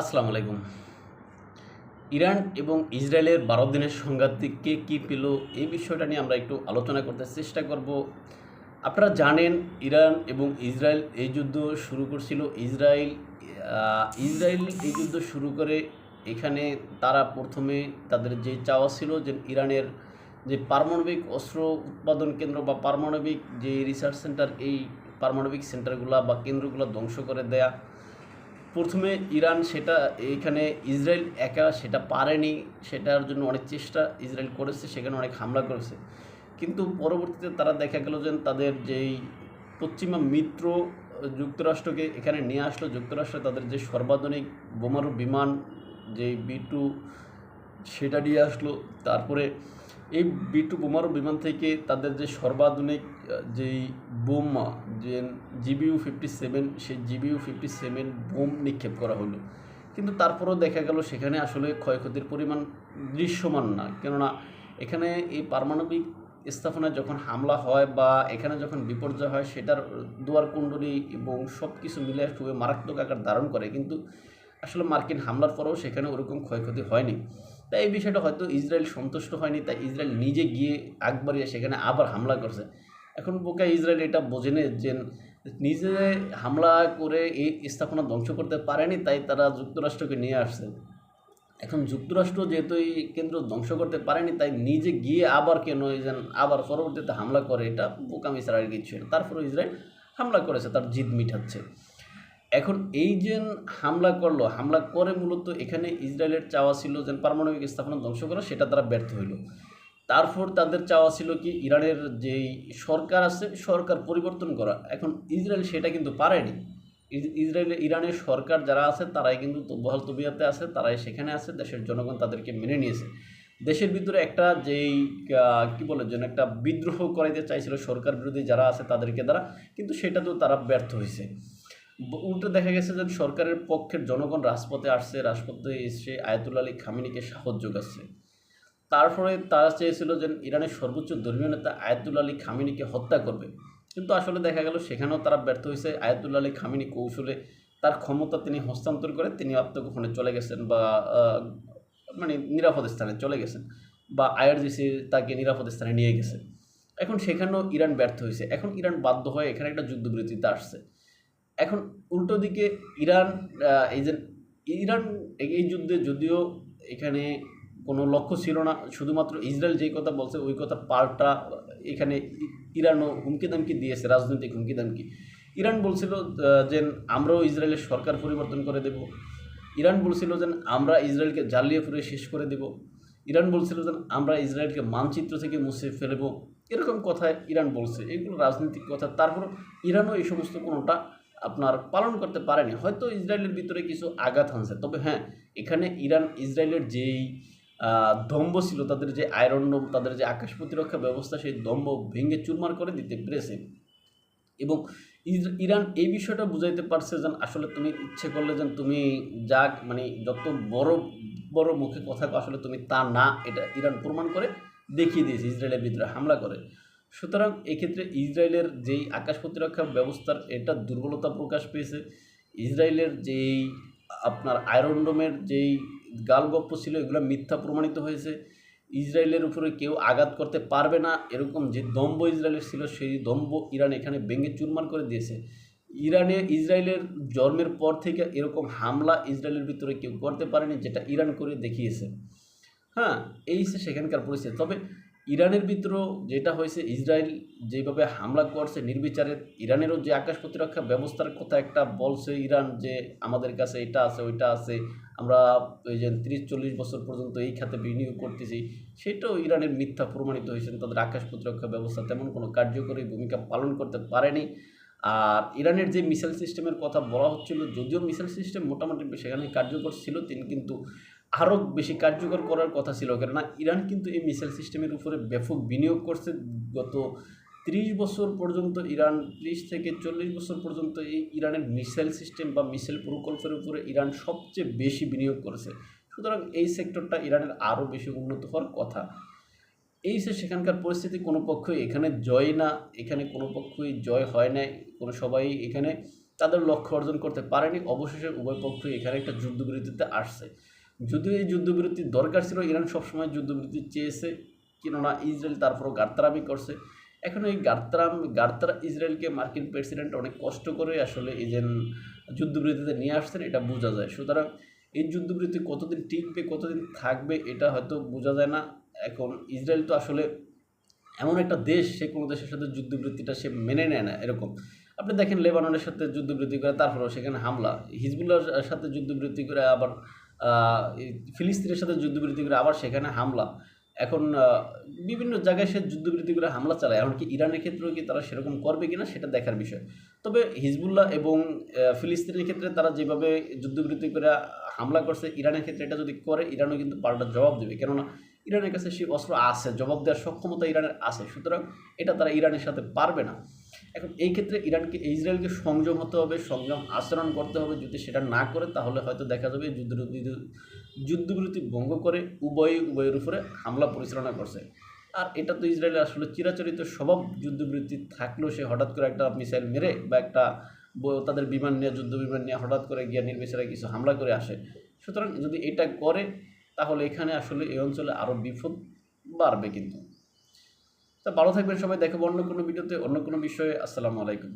আসসালামু আলাইকুম। ইরান এবং ইসরায়েলের বারো দিনের সংঘাত কে কী পেল এই বিষয়টা নিয়ে আমরা একটু আলোচনা করতে চেষ্টা করব। আপনারা জানেন, ইরান এবং ইসরায়েল এই যুদ্ধ শুরু করছিল ইসরায়েল ইসরায়েল এই যুদ্ধ শুরু করে এখানে তারা প্রথমে তাদের যে চাওয়া ছিল যে ইরানের যে পারমাণবিক অস্ত্র উৎপাদন কেন্দ্র বা পারমাণবিক যে রিসার্চ সেন্টার এই পারমাণবিক সেন্টারগুলো বা কেন্দ্রগুলো ধ্বংস করে দেয়া। প্রথমে ইরান সেটা এখানে ইসরায়েল একা সেটা পারেনি, সেটার জন্য অনেক চেষ্টা ইসরায়েল করেছে, সেখানে অনেক হামলা করেছে। কিন্তু পরবর্তীতে তারা দেখা গেল যে তাদের যেই পশ্চিমা মিত্র যুক্তরাষ্ট্রকে এখানে নিয়ে আসলো, যুক্তরাষ্ট্র তাদের যে সর্বাধুনিক বোমারু বিমান যে বি টু, সেটা নিয়ে আসলো। তারপরে এই বি টু বোমারু বিমান থেকে তাদের যে সর্বাধুনিক, যেই বোমা, যে জিবিউ ফিফটি সেভেন, সেই জিবিউ ফিফটি সেভেন বোম নিক্ষেপ করা হলো। কিন্তু তারপরেও দেখা গেল সেখানে আসলে ক্ষয়ক্ষতির পরিমাণ দৃশ্যমান না। কেননা এখানে এই পারমাণবিক স্থাপনায় যখন হামলা হয় বা এখানে যখন বিপর্যয় হয়, সেটার দুয়ার কুণ্ডলী এবং সব কিছু মিলে খুবই মারাত্মক আকার ধারণ করে। কিন্তু আসলে মার্কিন হামলার পরেও সেখানে ওরকম ক্ষয়ক্ষতি হয়নি। তাই এই বিষয়টা হয়তো ইসরায়েল সন্তুষ্ট হয়নি, তাই ইসরায়েল নিজে গিয়ে আগ সেখানে আবার হামলা করছে। এখন বোকা ইসরায়েল এটা বোঝে যে নিজে হামলা করে এই স্থাপনা ধ্বংস করতে পারেনি, তাই তারা যুক্তরাষ্ট্রকে নিয়ে আসছে। এখন যুক্তরাষ্ট্র যেহেতু এই কেন্দ্র ধ্বংস করতে পারেনি, তাই নিজে গিয়ে আবার কেন যেন আবার পরবর্তীতে হামলা করে, এটা বোকামি আর কিছু না। তারপরে ইসরায়েল হামলা করেছে, তার জিদ মিটাচ্ছে। এখন এই যে হামলা করল, হামলা করে মূলত এখানে ইসরায়েলের চাওয়া ছিল যে পারমাণবিক স্থাপনা ধ্বংস করা, সেটা তারা ব্যর্থ হইল। তারপর তাদের চাওয়া ছিল কি, ইরানের যেই সরকার আছে, সরকার পরিবর্তন করা। এখন ইসরায়েল সেটা কিন্তু পারেনি। ইস- ইসরায়েলের ইরানের সরকার যারা আছে, তারাই কিন্তু বহাল তবিয়াতে আছে, তারাই সেখানে আছে, দেশের জনগণ তাদেরকে মেনে নিয়েছে। দেশের ভিতরে একটা যেই কি বলে যেন, একটা বিদ্রোহ করাইতে চাইছিল সরকার বিরোধী যারা আছে তাদেরকে দ্বারা, কিন্তু সেটা তো তারা ব্যর্থ হয়েছে উল্টো দেখা গেছে যে সরকারের পক্ষের জনগণ রাজপথে আসছে, রাজপথে এসে আয়াতুল আলী খামিনিকে সাহস যোগাচ্ছে। তারপরে তারা চেয়েছিল যে ইরানের সর্বোচ্চ ধর্মীয় নেতা আয়াতুল আলী খামিনিকে হত্যা করবে। কিন্তু আসলে দেখা গেল সেখানেও তারা ব্যর্থ হয়েছে। আয়াতুল আলী খামিনি কৌশলে তার ক্ষমতা তিনি হস্তান্তর করে তিনি আত্মগোপনে চলে গেছেন বা মানে নিরাপদ স্থানে চলে গেছেন বা আইআরজিসি তাকে নিরাপদ স্থানে নিয়ে গেছে। এখন সেখানেও ইরান ব্যর্থ হয়েছে। এখন ইরান বাধ্য হয়ে এখানে একটা যুদ্ধবিরতিতে আসছে। এখন উল্টো দিকে ইরান এই যে ইরান এই- যুদ্ধে যদিও এখানে কোনো লক্ষ্য ছিল না, শুধুমাত্র ইসরায়েল যেই কথা বলছে, ওই কথা পাল্টা এখানে ইরানও হুমকি দামকি দিয়েছে, রাজনৈতিক হুমকি দামকি। ইরান বলছিল যে আমরাও ইসরায়েলের সরকার পরিবর্তন করে দেব। ইরান বলছিল যে আমরা ইসরায়েলকে জ্বালিয়ে পুড়ে শেষ করে দেব। ইরান বলছিল যে আমরা ইসরায়েলকে মানচিত্র থেকে মুছে ফেলব। এরকম কথা ইরান বলছে। এগুলো রাজনৈতিক কথা। তারপর ইরানও এই সমস্ত কোনোটা আপনার পালন করতে পারেনি। হয়তো ইসরায়েলের ভিতরে কিছু আঘাত হানছে। তবে হ্যাঁ এখানে ইরান, ইসরায়েলের যেই দম্ভ ছিল, তাদের যে আয়রন তাদের যে আকাশ প্রতিরক্ষা ব্যবস্থা, সেই দম্ভ ভেঙে চুরমার করে দিতে পেরেছে। এবং ইরান এই বিষয়টা বুঝাইতে পারছে যেন আসলে তুমি ইচ্ছে করলে যেন তুমি যা মানে যত বড় বড় মুখে কথা আসলে তুমি তা না। এটা ইরান প্রমাণ করে দেখিয়ে দিয়েছে, ইসরায়েলের ভিতরে হামলা করে। সুতরাং এক্ষেত্রে ইসরায়েলের যেই আকাশ প্রতিরক্ষা ব্যবস্থার এটা দুর্বলতা প্রকাশ পেয়েছে। ইসরায়েলের যেই আপনার আয়রন ডোমের যেই গালগপ্প ছিল, এগুলো মিথ্যা প্রমাণিত হয়েছে। ইসরায়েলের উপরে কেউ আঘাত করতে পারবে না। এরকম যে দম্ভ ইসরায়েলের ছিল, সেই দম্ভ ইরান এখানে ভেঙে চুরমার করে দিয়েছে। ইরানে, ইসরায়েলের জন্মের পর থেকে এরকম হামলা ইসরায়েলের ভিতরে কেউ করতে পারেনি, যেটা ইরান করে দেখিয়েছে। হ্যাঁ এই সেখানকার পরিস্থিতি। তবে ইরানের ভিতরেও যেটা হয়েছে, ইসরায়েল যেভাবে হামলা করছে নির্বিচারে, ইরানেরও যে আকাশ প্রতিরক্ষা ব্যবস্থার কথা একটা বলছে ইরান যে আমাদের কাছে এটা আছে, ওইটা আছে, আমরা ওই যে তিরিশ চল্লিশ বছর পর্যন্ত এই খাতে বিনিয়োগ করতেছি, সেটাও ইরানের মিথ্যা প্রমাণিত হয়েছে। তাদের আকাশ প্রতিরক্ষা ব্যবস্থা তেমন কোনো কার্যকরী ভূমিকা পালন করতে পারেনি। আর ইরানের যে মিসাইল সিস্টেমের কথা বলা হচ্ছিল, যদিও মিসাইল সিস্টেম মোটামুটি সেখানে কার্যকর ছিল, তিনি কিন্তু আরও বেশি কার্যকর করার কথা ছিল। কেননা ইরান কিন্তু এই মিসাইল সিস্টেমের উপরে ব্যাপক বিনিয়োগ করছে। গত ত্রিশ বছর পর্যন্ত ইরান, ত্রিশ থেকে চল্লিশ বছর পর্যন্ত এই ইরানের মিসাইল সিস্টেম বা মিসাইল প্রকল্পের উপরে ইরান সবচেয়ে বেশি বিনিয়োগ করেছে। সুতরাং এই সেক্টরটা ইরানের আরও বেশি উন্নত হওয়ার কথা। এই যে সেখানকার পরিস্থিতি, কোনো পক্ষই এখানে জয় না, এখানে কোনো পক্ষই জয় হয় নাই, কোনো সবাই এখানে তাদের লক্ষ্য অর্জন করতে পারেনি। অবশেষে উভয় পক্ষই এখানে একটা যুদ্ধবিরতিতে আসছে। যদিও এই যুদ্ধবিরতির দরকার ছিল, ইরান সবসময় যুদ্ধবিরতি চেয়েছে। কেননা ইসরায়েল তারপরও গার্তারামি করছে। এখন এই গার্তারাম, গার্তারা ইসরায়েলকে মার্কিন প্রেসিডেন্ট অনেক কষ্ট করে আসলে এই যে যুদ্ধবিরতিতে নিয়ে আসছেন, এটা বোঝা যায়। সুতরাং এই যুদ্ধবিরতি কতদিন টিকবে, কতদিন থাকবে, এটা হয়তো বোঝা যায় না। এখন ইসরায়েল তো আসলে এমন একটা দেশ, সে কোনো দেশের সাথে যুদ্ধবৃত্তিটা সে মেনে নেয় না, এরকম। আপনি দেখেন লেবাননের সাথে যুদ্ধবৃত্তি করে, তারপরেও সেখানে হামলা। হিজবুল্লার সাথে যুদ্ধবৃত্তি করে আবার ফিলিস্তিনের সাথে যুদ্ধবিরতি করে আবার সেখানে হামলা। এখন বিভিন্ন জায়গায় সে যুদ্ধবিরতি করে হামলা চালায়। এমনকি ইরানের ক্ষেত্রেও কি তারা সেরকম করবে কিনা সেটা দেখার বিষয়। তবে হিজবুল্লাহ এবং ফিলিস্তিনের ক্ষেত্রে তারা যেভাবে যুদ্ধবিরতি করে হামলা করছে, ইরানের ক্ষেত্রে এটা যদি করে, ইরানও কিন্তু পাল্টা জবাব দেবে। কেননা ইরানের কাছে সেই অস্ত্র আছে, জবাব দেওয়ার সক্ষমতা ইরানের আছে, সুতরাং এটা তারা ইরানের সাথে পারবে না। এখন এই ক্ষেত্রে ইরানকে, ইসরায়েলকে সংযম হতে হবে, সংযম আচরণ করতে হবে, যদি সেটা না করে, তাহলে হয়তো দেখা যাবে যুদ্ধবিরতি যুদ্ধবিরতি ভঙ্গ করে উভয়, উভয়ের উপরে হামলা পরিচালনা করছে। আর এটা তো ইসরায়েলের আসলে চিরাচরিত স্বভাব যুদ্ধবিরতি থাকলেও সে হঠাৎ করে একটা মিসাইল মেরে বা একটা তাদের বিমান নিয়ে, যুদ্ধ বিমান নিয়ে হঠাৎ করে গিয়ে নির্বিচারে কিছু হামলা করে আসে। সুতরাং যদি এটা করে তাহলে এখানে আসলে এই অঞ্চলে আরও বিপদ বাড়বে কিন্তু। তা ভালো থাকবেন সবাই দেখাবো অন্য কোনো ভিডিওতে, অন্য কোনো বিষয়ে। আসসালামু আলাইকুম।